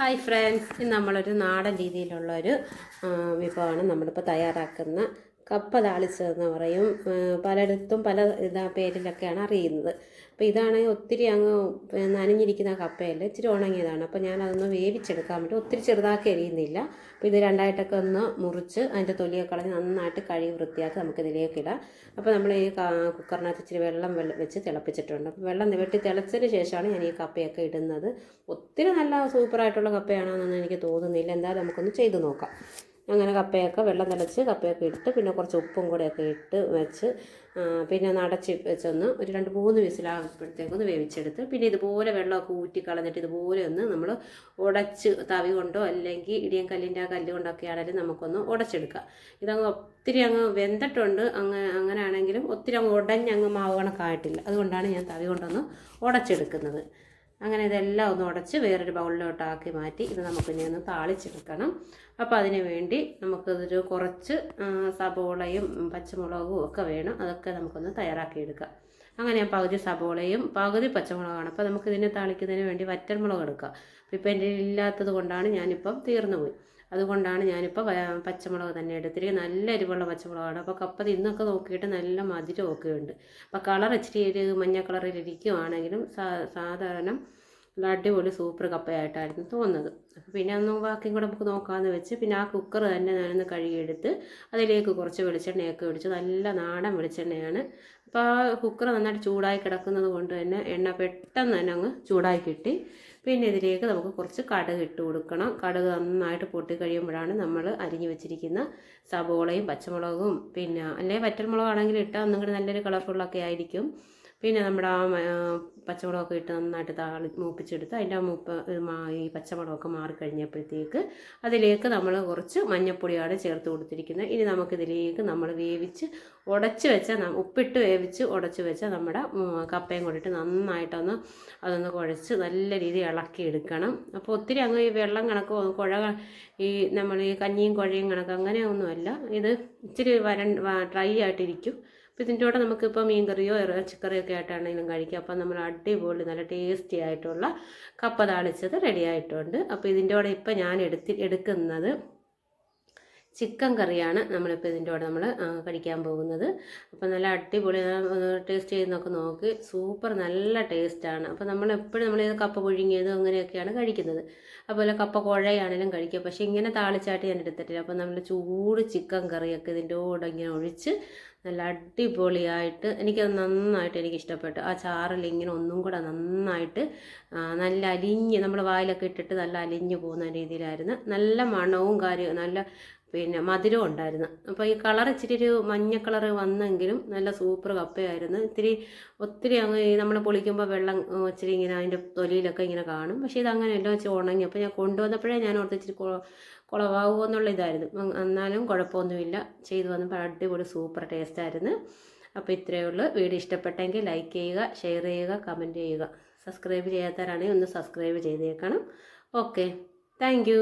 Hi friends ഇന്ന് നമ്മളൊരു നാടൻ രീതിയിലുള്ളൊരു ആ, വിഭവമാണ് നമ്മളിപ്പോൾ തയ്യാറാക്കുന്ന കപ്പ താളിച്ചതെന്ന് പറയും. പലയിടത്തും പല ഇതാ പേരിലൊക്കെയാണ് അറിയുന്നത്. അപ്പോൾ ഇതാണ് ഒത്തിരി അങ്ങ് നനഞ്ഞിരിക്കുന്ന കപ്പയല്ല? ഇച്ചിരി ഉണങ്ങിയതാണ്. അപ്പോൾ ഞാൻ അതൊന്ന് വേവിച്ചെടുക്കാൻ വേണ്ടി ഒത്തിരി ചെറുതാക്കി എരിയുന്നില്ല അപ്പോൾ ഇത് രണ്ടായിട്ടൊക്കെ ഒന്ന് മുറിച്ച് അതിന്റെ തൊലിയൊക്കെ കളഞ്ഞ് നന്നായിട്ട് കഴുകി വൃത്തിയാക്കി നമുക്ക് ഇതിലേക്ക് ഇടാം. അപ്പോൾ നമ്മൾ ഈ കുക്കറിനകത്ത് ഇച്ചിരി വെള്ളം വെച്ച് തിളപ്പിച്ചിട്ടുണ്ട്. അപ്പോൾ വെള്ളം വെട്ടി തിളച്ചതിന് ശേഷമാണ് ഞാൻ ഈ കപ്പയൊക്കെ ഇടുന്നത്. ഒത്തിരി നല്ല സൂപ്പറായിട്ടുള്ള കപ്പയാണോ എന്നൊന്നും എനിക്ക് തോന്നുന്നില്ല. എന്തായാലും നമുക്കൊന്ന് ചെയ്ത് നോക്കാം. അങ്ങനെ കപ്പയൊക്കെ വെള്ളം തിളച്ച് കപ്പയൊക്കെ ഇട്ട് പിന്നെ കുറച്ച് ഉപ്പും കൂടെയൊക്കെ ഇട്ട് വെച്ച് പിന്നെ ഒന്ന് അടച്ച് വെച്ചൊന്ന് ഒരു രണ്ട് മൂന്ന് വിസിലാകുമ്പോഴത്തേക്കൊന്ന് വേവിച്ചെടുത്ത് പിന്നെ ഇതുപോലെ വെള്ളമൊക്കെ ഊറ്റി കളഞ്ഞിട്ട് ഇതുപോലെ ഒന്ന് നമ്മൾ ഉടച്ച് തവി കൊണ്ടോ അല്ലെങ്കിൽ ഇടിയൻ കല്ലിന്റെ ആ കല്ല് കൊണ്ടൊക്കെ ആണെങ്കിലും നമുക്കൊന്ന് ഉടച്ചെടുക്കാം. ഇതങ്ങ് ഒത്തിരി അങ്ങ് വെന്തിട്ടുണ്ട്. അങ്ങ് അങ്ങനെയാണെങ്കിലും ഒത്തിരി അങ്ങ് ഉടഞ്ഞ് അങ്ങ് മാവ് കണക്കായിട്ടില്ല. അതുകൊണ്ടാണ് ഞാൻ തവി കൊണ്ടൊന്ന് ഉടച്ചെടുക്കുന്നത്. അങ്ങനെ ഇതെല്ലാം ഒന്ന് ഉടച്ച് വേറൊരു ബൗളിലോട്ടാക്കി മാറ്റി ഇത് നമുക്ക് ഇനി ഒന്ന് താളിച്ചെടുക്കണം. അപ്പോൾ അതിന് വേണ്ടി നമുക്കിതൊരു കുറച്ച് സബോളയും പച്ചമുളകും ഒക്കെ വേണം. അതൊക്കെ നമുക്കൊന്ന് തയ്യാറാക്കിയെടുക്കാം. അങ്ങനെ ഞാൻ പകുതി സബോളയും പകുതി പച്ചമുളകാണ്. അപ്പോൾ നമുക്കിതിനെ താളിക്കുന്നതിന് വേണ്ടി വറ്റൽമുളക് എടുക്കാം. അപ്പോൾ ഇപ്പോൾ എന്റെ ഇല്ലാത്തത് കൊണ്ടാണ് ഞാനിപ്പം തീർന്നു പോയി. അതുകൊണ്ടാണ് ഞാനിപ്പോൾ പച്ചമുളക് തന്നെ എടുത്തിരിക്കുന്നത്. നല്ല എരിവുള്ള പച്ചമുളകാണ്. അപ്പോൾ കപ്പ തിന്നൊക്കെ നോക്കിയിട്ട് നല്ല മധുരമൊക്കെ ഉണ്ട്. അപ്പോൾ കളർ ഇച്ചിരി ഒരു മഞ്ഞ കളറിൽ ഇരിക്കുകയാണെങ്കിലും സാധാരണ നല്ല അടിപൊളി സൂപ്പർ കപ്പയായിട്ടായിരുന്നു തോന്നുന്നത്. പിന്നെ ഒന്ന് ബാക്കിയും കൂടെ നമുക്ക് നോക്കാമെന്ന് വെച്ച് പിന്നെ ആ കുക്കർ തന്നെ ഞാനൊന്ന് കഴുകിയെടുത്ത് അതിലേക്ക് കുറച്ച് വെളിച്ചെണ്ണയൊക്കെ ഒഴിച്ച് നല്ല നാടൻ വെളിച്ചെണ്ണയാണ്. അപ്പോൾ ആ കുക്കർ നന്നായിട്ട് ചൂടായി കിടക്കുന്നത് കൊണ്ട് തന്നെ എണ്ണ പെട്ടെന്ന് തന്നെ അങ്ങ് ചൂടായി കിട്ടി. പിന്നെ ഇതിലേക്ക് നമുക്ക് കുറച്ച് കടുക് ഇട്ട് കൊടുക്കണം. കടുക് നന്നായിട്ട് പൊട്ടി കഴിയുമ്പോഴാണ് നമ്മൾ അരിഞ്ഞു വെച്ചിരിക്കുന്ന സബോളയും പച്ചമുളകും പിന്നെ അല്ലെങ്കിൽ വറ്റൽമുളകാണെങ്കിൽ ഇട്ടാൽ ഒന്നും കൂടി നല്ലൊരു കളർഫുള്ളൊക്കെ ആയിരിക്കും. പിന്നെ നമ്മുടെ ആ പച്ചമുളകൊക്കെ ഇട്ട് നന്നായിട്ട് താളി മൂപ്പിച്ചെടുത്ത് അതിന്റെ ആ മൂപ്പ് ഈ പച്ചമുളകൊക്കെ മാറിക്കഴിഞ്ഞപ്പോഴത്തേക്ക് അതിലേക്ക് നമ്മൾ കുറച്ച് മഞ്ഞൾപ്പൊടിയാണ് ചേർത്ത് കൊടുത്തിരിക്കുന്നത്. ഇനി നമുക്കിതിലേക്ക് നമ്മൾ വേവിച്ച് ഉടച്ച് വെച്ച ഉപ്പിട്ട് വേവിച്ച് ഉടച്ച് വെച്ച നമ്മുടെ കപ്പയും കൊണ്ടിട്ട് നന്നായിട്ടൊന്ന് അതൊന്ന് കുഴച്ച് നല്ല രീതിയിൽ ഇളക്കി എടുക്കണം അപ്പോൾ ഒത്തിരി അങ്ങ് ഈ വെള്ളം കണക്ക് കുഴ ഈ നമ്മൾ ഈ കഞ്ഞിയും കുഴയും കണക്ക് അങ്ങനെ ഒന്നുമല്ല ഇത് ഇച്ചിരി വരൺ ഡ്രൈ ആയിട്ടിരിക്കും. അപ്പോൾ ഇതിന്റെ കൂടെ നമുക്കിപ്പോൾ മീൻ കറിയോ ഇറച്ചിക്കറിയോ ഒക്കെ ആയിട്ടാണെങ്കിലും കഴിക്കാം. അപ്പോൾ നമ്മൾ അടിപൊളി നല്ല ടേസ്റ്റി ആയിട്ടുള്ള കപ്പ താളിച്ചത് റെഡി ആയിട്ടുണ്ട്. അപ്പോൾ ഇതിന്റെ കൂടെ ഇപ്പോൾ ഞാൻ എടുത്തി എടുക്കുന്നത് ചിക്കൻ കറിയാണ് നമ്മളിപ്പോൾ ഇതിന്റെ കൂടെ നമ്മൾ കഴിക്കാൻ പോകുന്നത്. അപ്പോൾ നല്ല അടിപൊളി ടേസ്റ്റ് ചെയ്യുന്നൊക്കെ നോക്കി. സൂപ്പർ നല്ല ടേസ്റ്റാണ്. അപ്പോൾ നമ്മൾ എപ്പോഴും നമ്മൾ ഇത് കപ്പ പുഴുങ്ങിയത് അങ്ങനെയൊക്കെയാണ് കഴിക്കുന്നത്. അതുപോലെ കപ്പ കുഴയാണെങ്കിലും കഴിക്കുക പക്ഷേ ഇങ്ങനെ താളിച്ചാട്ട് ഞാൻ എടുത്തിട്ടില്ല. അപ്പോൾ നമ്മൾ ചൂട് ചിക്കൻ കറിയൊക്കെ ഇതിന്റെ കൂടെ ഇങ്ങനെ ഒഴിച്ച് നല്ല അടിപൊളിയായിട്ട് എനിക്കത് നന്നായിട്ട് എനിക്ക് ഇഷ്ടപ്പെട്ടു ആ ചാറിൽ ഇങ്ങനെ ഒന്നും കൂടെ നന്നായിട്ട് നല്ല അലിഞ്ഞ് നമ്മൾ വായിലൊക്കെ ഇട്ടിട്ട് നല്ല അലിഞ്ഞ് പോകുന്ന രീതിയിലായിരുന്നു. നല്ല മണവും കാര്യവും നല്ല പിന്നെ മധുരം ഉണ്ടായിരുന്നു. അപ്പോൾ ഈ കളർ ഇച്ചിരി ഒരു മഞ്ഞ കളർ വന്നെങ്കിലും നല്ല സൂപ്പർ കപ്പയായിരുന്നു. ഇത്തിരി ഒത്തിരി അങ്ങ് നമ്മൾ പൊളിക്കുമ്പോൾ വെള്ളം ഇച്ചിരി ഇങ്ങനെ അതിന്റെ തൊലിയിലൊക്കെ ഇങ്ങനെ കാണും. പക്ഷേ ഇത് എല്ലാം വെച്ച് ഉണങ്ങി. അപ്പോൾ ഞാൻ കൊണ്ടുവന്നപ്പോഴേ ഞാൻ ഓർത്ത് ഇച്ചിരി കുളവാകുമോ എന്നുള്ള ഇതായിരുന്നു. എന്നാലും കുഴപ്പമൊന്നുമില്ല. ചെയ്തു വന്നപ്പോൾ അടിപൊളി സൂപ്പർ ടേസ്റ്റായിരുന്നു അപ്പോൾ ഇത്രയേ ഉള്ളൂ. വീഡിയോ ഇഷ്ടപ്പെട്ടെങ്കിൽ ലൈക്ക് ചെയ്യുക ഷെയർ ചെയ്യുക കമന്റ് ചെയ്യുക. സബ്സ്ക്രൈബ് ചെയ്യാത്തവരാണെങ്കിൽ ഒന്ന് സബ്സ്ക്രൈബ് ചെയ്തേക്കണം. ഓക്കെ. താങ്ക്